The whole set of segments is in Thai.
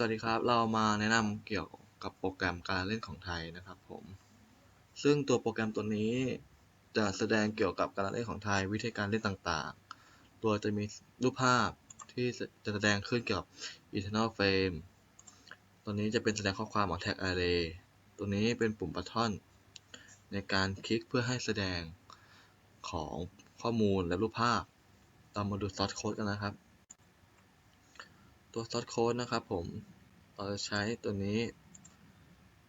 สวัสดีครับ เรามาแนะนำเกี่ยวกับโปรแกรมการเล่นของไทยนะครับผม ซึ่งตัวโปรแกรมตัวนี้จะแสดงเกี่ยวกับการเล่นของไทยวิธีการเล่นต่างๆ ตัวจะมีรูปภาพที่จะแสดงขึ้นเกี่ยวกับ internal frame ตัวนี้จะเป็นแสดงข้อความของ tag array ตัวนี้เป็นปุ่มบัตทอนในการคลิกเพื่อให้แสดงของข้อมูลและรูปภาพเรามาดู source code กันนะครับ ตัว source code นะครับผม เราจะใช้ตัวนี้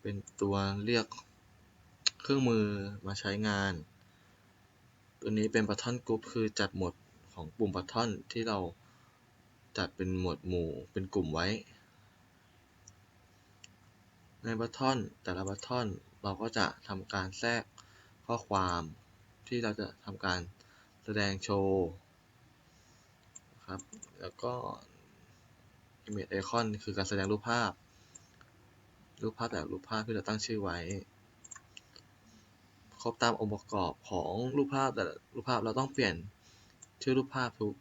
เป็นตัวเรียกเครื่องมือมาใช้งาน ตัวนี้เป็น button group คือจัดหมวดของปุ่ม button ที่เราจัดเป็นหมวดหมู่เป็นกลุ่มไว้ ใน button แต่ละ button เราก็จะทำการแทรกข้อความที่เราจะทำการแสดงโชว์ครับ แล้วก็ image icon คือการแสดงรูปภาพ รูปภาพแบบรูปภาพที่เราตั้งชื่อไว้ ครบตามองค์ประกอบของรูปภาพแต่รูปภาพเราต้องเปลี่ยนชื่อรูปภาพทุก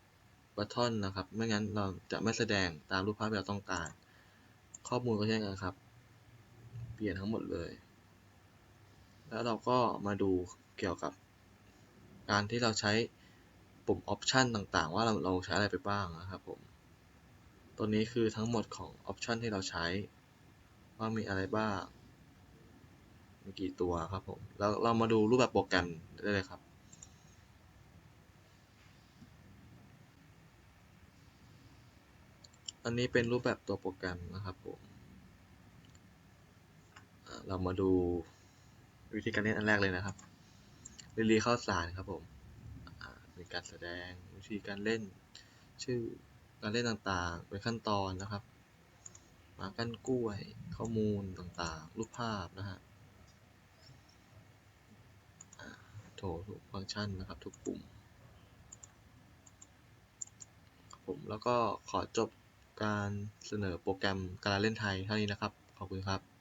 บัตทอนนะครับ ไม่งั้นเราจะไม่แสดงตามรูปภาพที่เราต้องการ ข้อมูลก็เช่นกันครับ เปลี่ยนทั้งหมดเลย แล้วเราก็มาดูเกี่ยวกับการที่เราใช้ปุ่มออปชันต่างๆ ว่าเราเราใช้อะไรไปบ้างนะครับผม ตัวนี้คือทั้งหมดของออปชันที่เราใช้ ว่ามีอะไรบ้าง มีกี่ตัวครับผม แล้วเรามาดูรูปแบบโปรแกรมได้เลยครับ อันนี้เป็นรูปแบบตัวโปรแกรมนะครับผมเรามาดูวิธีการเล่นอันแรกเลยนะครับเรีเข้าสารครับผมมีการแสดงวิธีการเล่นชื่อ การเล่นต่างๆ เป็นขั้นตอนนะครับมากั้นกล้วย ข้อมูลต่างๆ รูปภาพนะฮะโถทุกฟังก์ชันนะครับ ทุกปุ่มผมแล้วก็ขอจบการเสนอโปรแกรมการเล่นไทยเท่านี้นะครับ ขอบคุณครับ